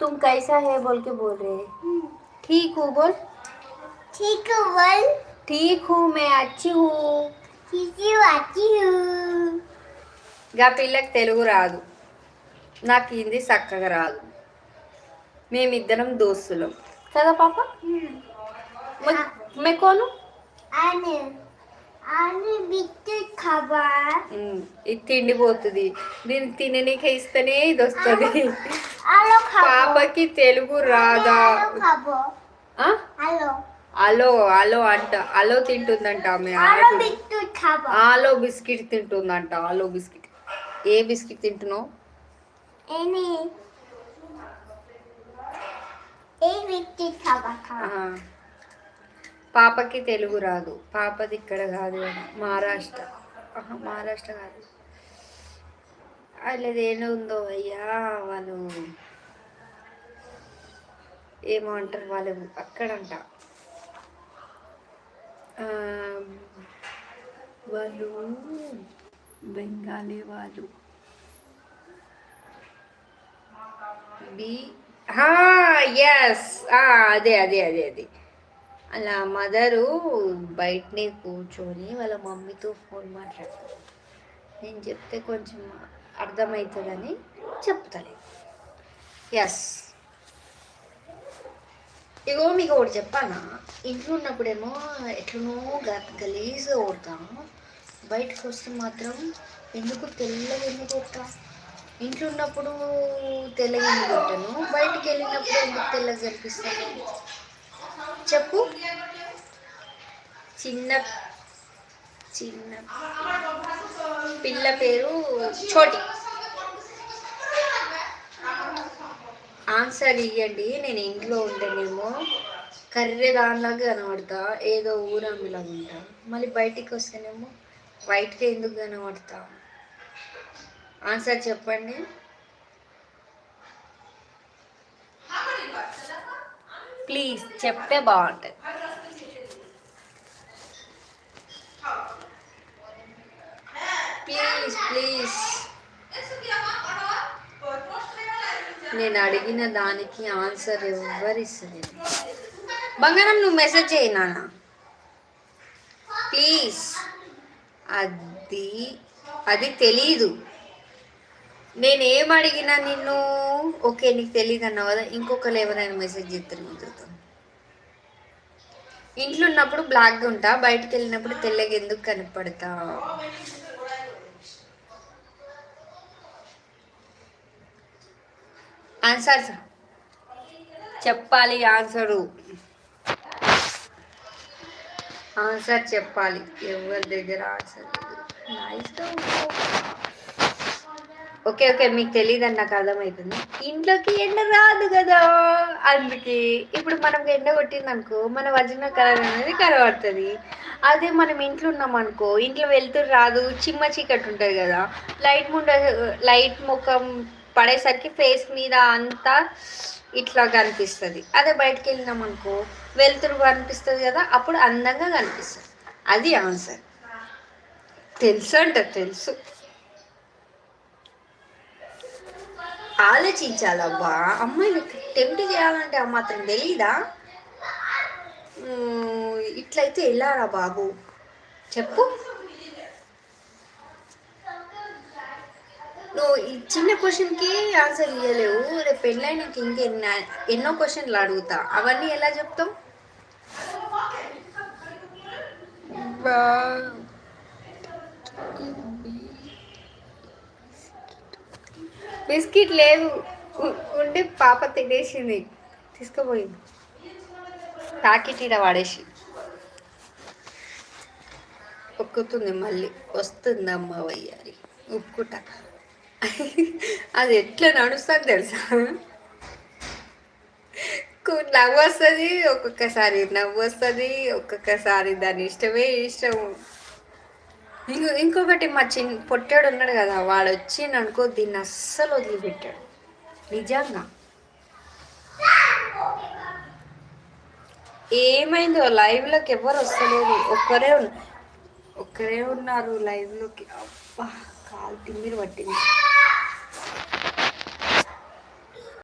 तुम कैसा है बोल के बोल रहे हैं ठीक हूँ बोल ठीक है बोल ठीक हूँ मैं अच्छी हूँ ठीक है आती हूँ గా పిల్లకి తెలుగు రాదు నాకు హిందీ చక్కగా రాదు మేమిద్దరం దోస్తులం కదా పాప మే- మే కోను ఇది తిండిపోతుంది. దీన్ని తిననీకే ఇస్తేనే ఇది వస్తుంది. పాపకి తెలుగు రాదా? అలో అలో అంట. అలో తింటుందంట ఆమె. ఆలో బిస్కెట్ తింటుందంట. ఆలో బిస్కెట్. ఏ బిస్కెట్ తింటున్నావు? ఏ బిస్కెట్ పాపకి తెలుగు రాదు. పాపది ఇక్కడ కాదు మహారాష్ట్ర. మహారాష్ట్ర కాదు. వాళ్ళది ఏదో ఉందో అయ్యా వాళ్ళు ఏమో అంటారు వాళ్ళు అక్కడంట. వాళ్ళు బెంగాలీ వాళ్ళు. బి ఎస్ అదే అదే అదే అదే. అలా మదరు బయటనే కూర్చొని వాళ్ళ మమ్మీతో ఫోన్ మాట్లాడతారు నేను చెప్తే కొంచెం అర్థమవుతుందని చెప్తలేదు. ఎస్ ఇగో మీకు ఒకటి చెప్పానా? ఇంట్లో ఉన్నప్పుడేమో ఎట్లనో గలీజ్గా కొడతా. బయటకు వస్తే మాత్రం ఎందుకు తెల్లగా ఎందుకు కొట్టా ఇంట్లో ఉన్నప్పుడు తెల్లగా ఎందుకు కొట్టాను? బయటకు వెళ్ళినప్పుడు ఎందుకు తెల్లగా కనిపిస్తాను చెప్పు. చిన్న చిన్న పిల్ల పేరు చోటి. ఆన్సర్ ఇవ్వండి నేను ఇంట్లో ఉంటేనేమో కర్రె దానిలాగా కనబడతా ఏదో ఊరమ్మిలాగా ఉంటా. మళ్ళీ బయటికి వస్తేనేమో బయటకి ఎందుకు కనబడతా? ఆన్సర్ చెప్పండి. ప్లీజ్ చెప్తే బాగుంటుంది. Please please. నేను అడిగిన దానికి ఆన్సర్ ఎవ్వరిస్తలేదు బంగారం నువ్వు మెసేజ్ చేయి నాన్న. ప్లీజ్. అది అది తెలీదు. నేనేం అడిగినా నిన్ను? ఓకే నీకు తెలియదు అన్నావు కదా. ఇంకొకరు ఎవరైనా మెసేజ్ చేస్తారు ముద్రతో ఇంట్లో ఉన్నప్పుడు బ్లాక్గా ఉంటా బయటకు వెళ్ళినప్పుడు తెల్లగా ఎందుకు కనపడతా? ఆన్సర్ చెప్పాలి ఆన్సరు ఆన్సర్ చెప్పాలి. ఎవరి దగ్గర ఆన్సర్ నైస్గా ఓకే ఓకే మీకు తెలియదు అని నాకు అర్థమవుతుంది ఇంట్లోకి ఎండ రాదు కదా! అందుకే ఇప్పుడు మనకు ఎండ కొట్టింది అనుకో మన వజన కలర్ అనేది కనబడుతుంది. అదే మనం ఇంట్లో ఉన్నాం అనుకో ఇంట్లో వెళ్తురు రాదు చిమ్మ చీకటి ఉంటుంది కదా! లైట్ ముండ లైట్ ముఖం పడేసరికి ఫేస్ మీద అంతా ఇట్లా కనిపిస్తుంది. అదే బయటకు వెళ్ళినాం అనుకో వెలుతురు కనిపిస్తుంది కదా! అప్పుడు అందంగా కనిపిస్తుంది. అది ఆన్సర్. తెలుసు అంట తెలుసు. ఆలోచించాలబ్బా. అమ్మాయిని టెంప్ట్ చేయాలంటే ఆ మాత్రం తెలీదా? ఇట్లయితే వెళ్ళారా బాబు? చెప్పు. నువ్వు ఈ చిన్న క్వశ్చన్కి ఆన్సర్ ఇవ్వలేవు రేపు పెళ్ళైనాక ఇంకెన్న ఎన్నో క్వశ్చన్లు అడుగుతా. అవన్నీ ఎలా చెప్తాం బిస్కెట్ లేవు. ఉంటే ఉండి పాప తినేసింది. తీసుకుపోయింది. ప్యాకెట్ ఇలా వాడేసి. ఒక్కుతుంది మళ్ళీ. వస్తుంది అమ్మ వయ్యారి. ఉప్పుకుంటా అది ఎట్లా నడుస్తుంది తెలుసా? నవ్వు వస్తుంది ఒక్కొక్కసారి నవ్వు వస్తుంది ఒక్కొక్కసారి దాని ఇష్టమే ఇష్టం. ఇంకో ఇంకొకటి మా చిన్న పొట్టాడు ఉన్నాడు కదా వాడు వచ్చిండు అనుకో దీన్ని అస్సలు వదిలిపెట్టాడు. నిజంగా. ఏమైందో లైవ్లోకి ఎవరు వస్తలేదు. ఒక్కరే ఒక్కరే ఉన్నారు లైవ్లోకి. అబ్బా కాలు తిమ్మిరి పట్టింది.